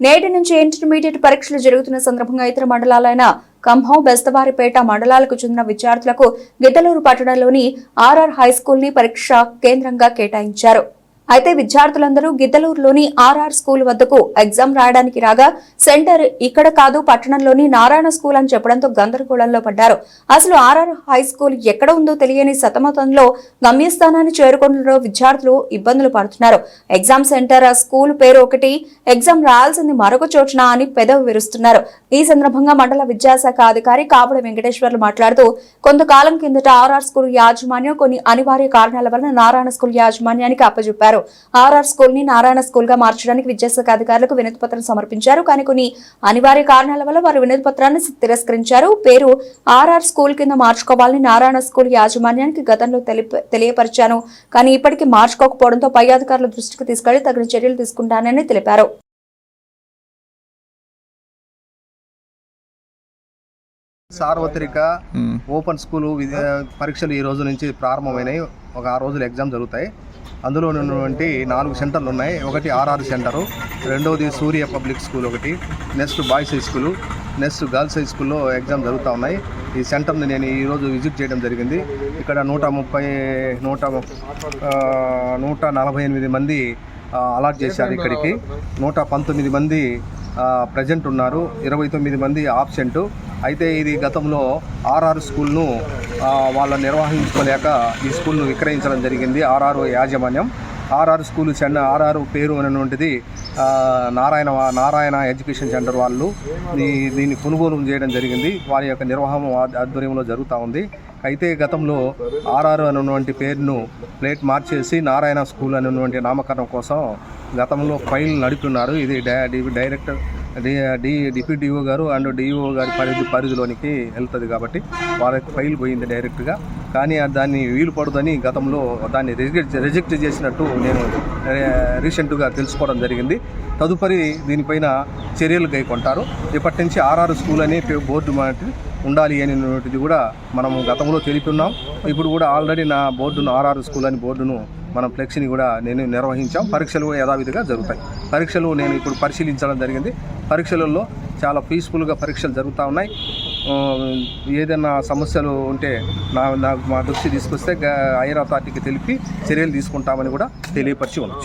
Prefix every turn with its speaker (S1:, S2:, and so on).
S1: నేటి నుంచి ఇంటర్మీడియట్ పరీక్షలు జరుగుతున్న సందర్భంగా ఇతర మండలాలైన ఖమ్మం బెస్తవారిపేట మండలాలకు చెందిన విద్యార్థులకు గిద్దలూరు పట్టణంలోని ఆర్ఆర్ హై స్కూల్ని పరీక్ష కేంద్రంగా కేటాయించారు. అయితే విద్యార్థులందరూ గిద్దలూరులోని ఆర్ఆర్ స్కూల్ వద్దకు ఎగ్జామ్ రాయడానికి రాగా సెంటర్ ఇక్కడ కాదు పట్టణంలోని నారాయణ స్కూల్ అని చెప్పడంతో గందరగోళంలో పడ్డారు. అసలు ఆర్ఆర్ హై స్కూల్ ఎక్కడ ఉందో తెలియని సతమతంలో గమ్యస్థానాన్ని చేరుకున్న విద్యార్థులు ఇబ్బందులు పడుతున్నారు. ఎగ్జామ్ సెంటర్ స్కూల్ పేరు ఒకటి ఎగ్జామ్ రాయాల్సింది మరొక చోటున అని పెదవి విరుస్తున్నారు. ఈ సందర్భంగా మండల విద్యాశాఖ అధికారి కాపుడ వెంకటేశ్వర్లు మాట్లాడుతూ కొంతకాలం కిందట ఆర్ఆర్ స్కూల్ యాజమాన్యం కొన్ని అనివార్య కారణాల వలన నారాయణ స్కూల్ యాజమాన్యానికి అప్పచెప్పారు ఆర్ఆర్ స్కూల్ని నారాయణ స్కూల్గా మార్చడానికి విద్యాశాఖ అధికారులకు వినతి పత్రం సమర్పించారు. కానీ కొన్ని అనివార్య కారణాల వల్ల వారు వినతి పత్రాన్ని తిరస్కరించారు. పేరు ఆర్ఆర్ స్కూల్ కింద మార్చుకోవాలని నారాయణ స్కూల్ యాజమాన్యానికి గతంలో తెలియపరిచాను. కానీ ఇప్పటికీ మార్చుకోకపోవడంతో పై అధికారుల దృష్టికి తీసుకెళ్ళి తగిన చర్యలు తీసుకుంటానని తెలిపారు.
S2: సార్వత్రిక ఓపెన్ స్కూల్ విద్యా పరీక్షలు ఈ రోజు నుంచి ప్రారంభమైనాయి. ఒక ఆరు రోజులు ఎగ్జామ్ జరుగుతాయి. అందులో ఉన్నటువంటి నాలుగు సెంటర్లు ఉన్నాయి. ఒకటి ఆర్ఆర్ సెంటరు రెండవది సూర్య పబ్లిక్ స్కూల్ ఒకటి next boys high school next girls high స్కూల్లో ఎగ్జామ్ జరుగుతూ ఉన్నాయి. ఈ సెంటర్ని నేను ఈరోజు విజిట్ చేయడం జరిగింది. ఇక్కడ నూట ముప్పై నూట నూట నలభై ఎనిమిది మంది అలాట్ చేశారు ఇక్కడికి. నూట పంతొమ్మిది మంది ప్రజెంట్ ఉన్నారు. ఇరవై తొమ్మిది మంది ఆబ్సెంటు అయితే ఇది గతంలో ఆర్ఆర్ స్కూల్ను వాళ్ళు వాళ్ళ నిర్వహించుకోలేక ఈ స్కూల్ను విక్రయించడం జరిగింది. ఆర్ఆర్ యాజమాన్యం. ఆర్ఆర్ స్కూల్ చెన్న ఆర్ఆర్ పేరు అనేటువంటిది నారాయణ నారాయణ ఎడ్యుకేషన్ సెంటర్ వాళ్ళు దీన్ని కొనుగోలు చేయడం జరిగింది. వారి యొక్క నిర్వహణ ఆధ్వర్యంలో జరుగుతూ ఉంది. అయితే గతంలో ఆర్ఆర్ అనేటువంటి పేరును ప్లేట్ మార్చేసి నారాయణ స్కూల్ అనేటువంటి నామకరణం కోసం గతంలో ఫైల్ నడుపుతున్నారు. ఇది డై- D- director D D deputy EO గారు అండ్ డిఈఓ గారి పరిధి పరిధిలోనికి వెళ్తుంది కాబట్టి వాళ్ళకి ఫైల్ పోయింది డైరెక్ట్గా. కానీ దాన్ని వీలు పడదని గతంలో దాన్ని రిజెక్ట్ రిజెక్ట్ చేసినట్టు నేను రీసెంట్గా తెలుసుకోవడం జరిగింది. తదుపరి దీనిపైన చర్యలు కైకొంటారు. ఇప్పటి నుంచి ఆర్ఆర్ స్కూల్ అనే పే- బోర్డు మనకి ఉండాలి అనేటువంటిది కూడా మనం గతంలో తెలుపున్నాం. ఇప్పుడు కూడా ఆల్రెడీ నా బోర్డును ఆర్ఆర్ స్కూల్ అని బోర్డును మనం ఫ్లెక్సీని కూడా నేను నిర్వహించాం. పరీక్షలు యథావిధిగా జరుగుతాయి. పరీక్షలు నేను ఇప్పుడు పరిశీలించడం జరిగింది. పరీక్షలలో చాలా పీస్ఫుల్గా పరీక్షలు జరుగుతూ ఉన్నాయి. ఏదైనా సమస్యలు ఉంటే నా నాకు మా దృష్టి తీసుకొస్తే హైయర్ అథారిటీకి తెలిపి చర్యలు తీసుకుంటామని కూడా తెలియపరిచి ఉండొచ్చు